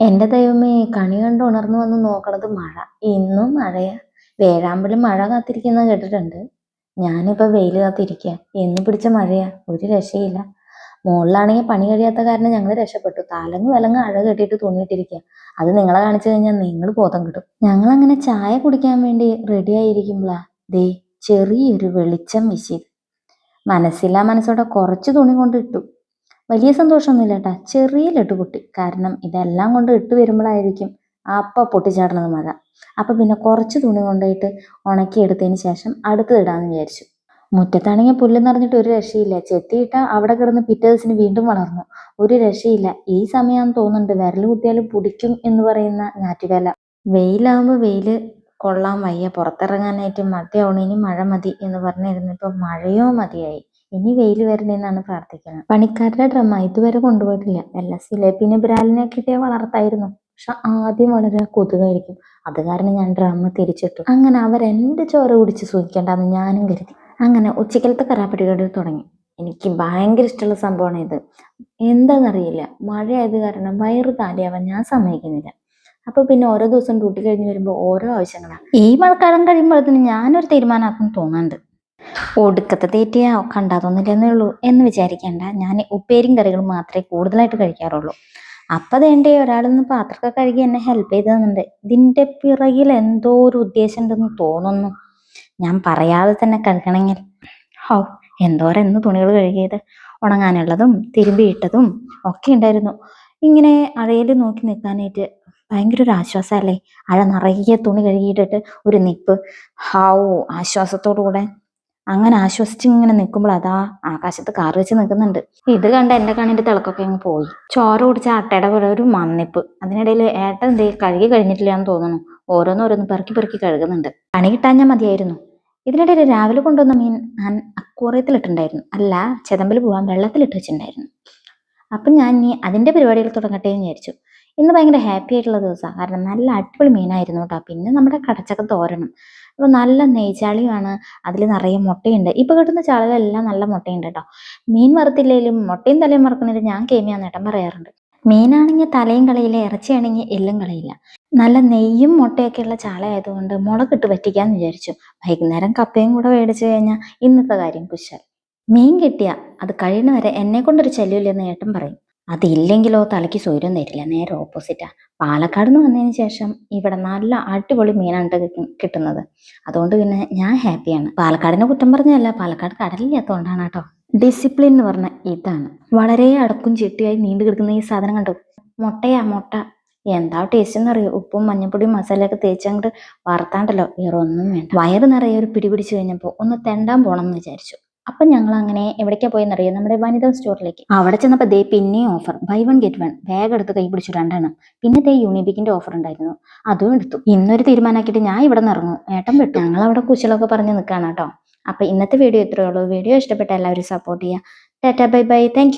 എന്റെ ദൈവമേ കണി കണ്ട് ഉണർന്നു വന്ന് നോക്കണത് മഴ. ഇന്നും മഴയാ. വേഴാമ്പലും മഴ കാത്തിരിക്കുന്ന കേട്ടിട്ടുണ്ട്. ഞാനിപ്പോൾ വെയിൽ കാത്തിരിക്കുക എന്ന് പിടിച്ച മഴയാ. ഒരു രക്ഷയില്ല. മുകളിലാണെങ്കിൽ പണി കഴിയാത്ത കാരണം ഞങ്ങൾ രക്ഷപ്പെട്ടു. തലങ്ങ് വിലങ്ങ് അഴ കെട്ടിയിട്ട് തുണിയിട്ടിരിക്കുക അത് നിങ്ങളെ കാണിച്ചു കഴിഞ്ഞാൽ നിങ്ങൾ ബോധം കിട്ടും. ഞങ്ങൾ അങ്ങനെ ചായ കുടിക്കാൻ വേണ്ടി റെഡി ആയിരിക്കുമ്പോളാ ദേ ചെറിയൊരു വെളിച്ചം വീശിയത് മനസ്സില്ലാ മനസ്സോടെ കുറച്ച് തുണി കൊണ്ട് ഇട്ടു. വലിയ സന്തോഷമൊന്നുമില്ല കേട്ടാ ചെറിയ ലഡു പൊട്ടി. കാരണം ഇതെല്ലാം കൊണ്ട് ഇട്ട് വരുമ്പോഴായിരിക്കും അപ്പ പൊട്ടിച്ചാടണത് മഴ. അപ്പം പിന്നെ കുറച്ച് തുണി കൊണ്ടുപോയിട്ട് ഉണക്കിയെടുത്തതിന് ശേഷം അടുത്തത് ഇടാമെന്ന് വിചാരിച്ചു. മുറ്റത്താണെങ്കിൽ പുല്ല് നിറഞ്ഞിട്ട് ഒരു രക്ഷയില്ല. ചെത്തിയിട്ട അവിടെ കിടന്ന് പിറ്റേ ദിവസം വീണ്ടും വളർന്നു. ഒരു രക്ഷയില്ല. ഈ സമയം തോന്നുന്നുണ്ട് വിരൽ കുത്തിയാലും പിടിക്കും എന്ന് പറയുന്ന ഞാറ്റുവേല വെയിലാവുമ്പോൾ വെയിൽ കൊള്ളാൻ വയ്യ. പുറത്തിറങ്ങാനായിട്ട് മതിയാവണേനും മഴ മതി എന്ന് പറഞ്ഞിരുന്നപ്പോൾ മഴയോ മതിയായി. ഇനി വെയിൽ വരണേന്നാണ് പ്രാർത്ഥിക്കുന്നത്. പണിക്കാരുടെ ഡ്രമ്മ ഇതുവരെ കൊണ്ടുപോയിട്ടില്ല. എല്ലാ സിലേപ്പിന് ബ്രാലിനെ കിട്ടിയ വളർത്തായിരുന്നു. പക്ഷെ ആദ്യം വളരെ കൊതുകായിരിക്കും. അത് കാരണം ഞാൻ ഡ്രമ്മ തിരിച്ചിട്ടു. അങ്ങനെ അവർ എന്റെ ചോര കുടിച്ച് സൂക്ഷിക്കേണ്ടെന്ന് ഞാനും കരുതി. അങ്ങനെ ഉച്ചക്കലത്തെ കരാപ്പടികളിൽ തുടങ്ങി. എനിക്ക് ഭയങ്കര ഇഷ്ടമുള്ള സംഭവമാണ് ഇത്. എന്താണെന്നറിയില്ല മഴയായത് കാരണം വയറ് കാലിയാവാൻ ഞാൻ സമ്മതിക്കുന്നില്ല. അപ്പൊ പിന്നെ ഓരോ ദിവസം ഡ്യൂട്ടി കഴിഞ്ഞ് വരുമ്പോൾ ഓരോ ആവശ്യങ്ങളാണ് ഈ മഴക്കാലം കഴിയുമ്പോഴത്തേന് ഞാനൊരു തീരുമാനമാക്കും തോന്നുന്നുണ്ട്. ഒടുക്കത്തെ തീറ്റയാ കണ്ടാതൊന്നുമില്ലെന്നേ ഉള്ളൂ എന്ന് വിചാരിക്കേണ്ട. ഞാൻ ഉപ്പേരിയും കറികളും മാത്രമേ കൂടുതലായിട്ട് കഴിക്കാറുള്ളൂ. അപ്പൊ അതേണ്ടേ ഒരാളൊന്ന് പാത്രമൊക്കെ കഴുകി എന്നെ ഹെൽപ്പ് ചെയ്ത് തന്നിട്ടുണ്ട്. ഇതിന്റെ പിറകിൽ എന്തോ ഒരു ഉദ്ദേശം ഉണ്ടെന്ന് തോന്നുന്നു. ഞാൻ പറയാതെ തന്നെ കഴുകണമെങ്കിൽ. ഹോ എന്തോരെന്ന് തുണികൾ കഴുകിയത്. ഉണങ്ങാനുള്ളതും തിരുമ്പിയിട്ടതും ഒക്കെ ഉണ്ടായിരുന്നു. ഇങ്ങനെ അഴയിൽ നോക്കി നിൽക്കാനായിട്ട് ഭയങ്കര ഒരു ആശ്വാസമല്ലേ? അഴ നിറയെ തുണി കഴുകിയിട്ടിട്ട് ഒരു നിപ്പ്. ഹാവോ ആശ്വാസത്തോടു കൂടെ അങ്ങനെ ആശ്വസിച്ച് ഇങ്ങനെ നിൽക്കുമ്പോൾ അതാ ആകാശത്ത് കാർ വെച്ച് നിൽക്കുന്നുണ്ട്. ഇത് കണ്ട് എന്റെ കണ്ണിന്റെ തിളക്കൊക്കെ അങ്ങ് പോയി. ചോര കുടിച്ച അട്ടയുടെ പോലെ ഒരു മന്നിപ്പ്. അതിനിടയിൽ ഏട്ടൻ എന്തേ കഴുകി കഴിഞ്ഞിട്ടില്ല എന്ന് തോന്നുന്നു. ഓരോന്നോരോന്ന് പെറുക്കി പെറുക്കി കഴുകുന്നുണ്ട്. പണി കിട്ടാഞ്ഞാൽ മതിയായിരുന്നു. ഇതിനിടയിൽ രാവിലെ കൊണ്ടുവന്ന മീൻ ഞാൻ അക്കൂറിയത്തിലിട്ടുണ്ടായിരുന്നു അല്ല ചെതമ്പൽ പോകാൻ വെള്ളത്തിലിട്ട് വെച്ചിട്ടുണ്ടായിരുന്നു. അപ്പം ഞാൻ ഇനി അതിന്റെ പരിപാടികൾ തുടങ്ങട്ടെ എന്ന് വിചാരിച്ചു. ഇന്ന് ഭയങ്കര ഹാപ്പി ആയിട്ടുള്ള ദിവസമാണ്. കാരണം നല്ല അടിപൊളി മീനായിരുന്നു കേട്ടോ പിന്നെ നമ്മുടെ കടച്ചക്ക തോരണം അപ്പോൾ നല്ല നെയ്ച്ചാളിയുമാണ് അതിൽ നിറയെ മുട്ടയുണ്ട്. ഇപ്പോൾ കിട്ടുന്ന ചാളുകളെല്ലാം നല്ല മുട്ടയുണ്ട് കേട്ടോ മീൻ വറുത്തില്ലെങ്കിലും മുട്ടയും തലയും വറുക്കുന്നതിൽ ഞാൻ കേമിയാന്ന് ഏട്ടൻ പറയാറുണ്ട്. മീനാണെങ്കിൽ തലയും കളയില്ല ഇറച്ചിയാണെങ്കിൽ എല്ലും കളയില്ല. നല്ല നെയ്യും മുട്ടയൊക്കെ ഉള്ള ചാള ആയതുകൊണ്ട് മുളകിട്ട് പറ്റിക്കാന്ന് വിചാരിച്ചു. വൈകുന്നേരം കപ്പയും കൂടെ മേടിച്ചു കഴിഞ്ഞാൽ ഇന്നത്തെ കാര്യം കുശാൽ. മീൻ കിട്ടിയ അത് കഴിയുന്നവരെ എന്നെ കൊണ്ടൊരു ശല്യമില്ലെന്ന് ഏട്ടൻ പറയും. അതില്ലെങ്കിലോ തലയ്ക്ക് സ്വൈര്യം തരില്ല. നേരെ ഓപ്പോസിറ്റാ പാലക്കാട് നിന്ന് വന്നതിന് ശേഷം ഇവിടെ നല്ല അടിപൊളി മീനാണ് കിട്ടുന്നത്. അതുകൊണ്ട് പിന്നെ ഞാൻ ഹാപ്പിയാണ് പാലക്കാടിനെ കുറ്റം പറഞ്ഞല്ല പാലക്കാട് കടലില്ലാത്തതുകൊണ്ടാണ് കേട്ടോ ഡിസിപ്ലിൻ എന്ന് പറഞ്ഞ ഇതാണ്. വളരെ അടക്കും ചിട്ടിയായി നീണ്ടു കിടക്കുന്ന ഈ സാധനം കണ്ടു? മുട്ടയാ മുട്ട. എന്താ ടേസ്റ്റ് എന്നറിയോ ഉപ്പും മഞ്ഞപ്പൊടിയും മസാലയൊക്കെ തേച്ചങ്ങോട്ട് വറുത്താണ്ടല്ലോ. വേറെ ഒന്നും വേണ്ട. വയറ് നിറയെ ഒരു പിടി പിടിച്ചു കഴിഞ്ഞപ്പോൾ ഒന്ന് തെണ്ടാൻ പോണം എന്ന് വിചാരിച്ചു. അപ്പം ഞങ്ങൾ അങ്ങനെ എവിടേക്കാ പോയെന്നറിയോ? നമ്മുടെ വനിതാ സ്റ്റോറിലേക്ക്. അവിടെ ചെന്നപ്പോൾ ദേ പിന്നെയും offer buy one get one bag എടുത്ത് കൈ പിടിച്ചു രണ്ടെണ്ണം. പിന്നെ ദേ യൂണിബിക്കിന്റെ ഓഫർ ഉണ്ടായിരുന്നു. അതും എടുത്തു. ഇന്നൊരു തീരുമാനമാക്കിയിട്ട് ഞാൻ ഇവിടെ നിന്ന് ഇറങ്ങും. ഏട്ടൻ വെട്ടു ഞങ്ങൾ അവിടെ കുശലൊക്കെ പറഞ്ഞ് നിൽക്കുകയാണ് കേട്ടോ. അപ്പൊ ഇന്നത്തെ വീഡിയോ ഇത്രയേ ഉള്ളൂ. വീഡിയോ ഇഷ്ടപ്പെട്ട എല്ലാവരും സപ്പോർട്ട് ചെയ്യുക ടാറ്റാ ബൈ ബൈ. താങ്ക്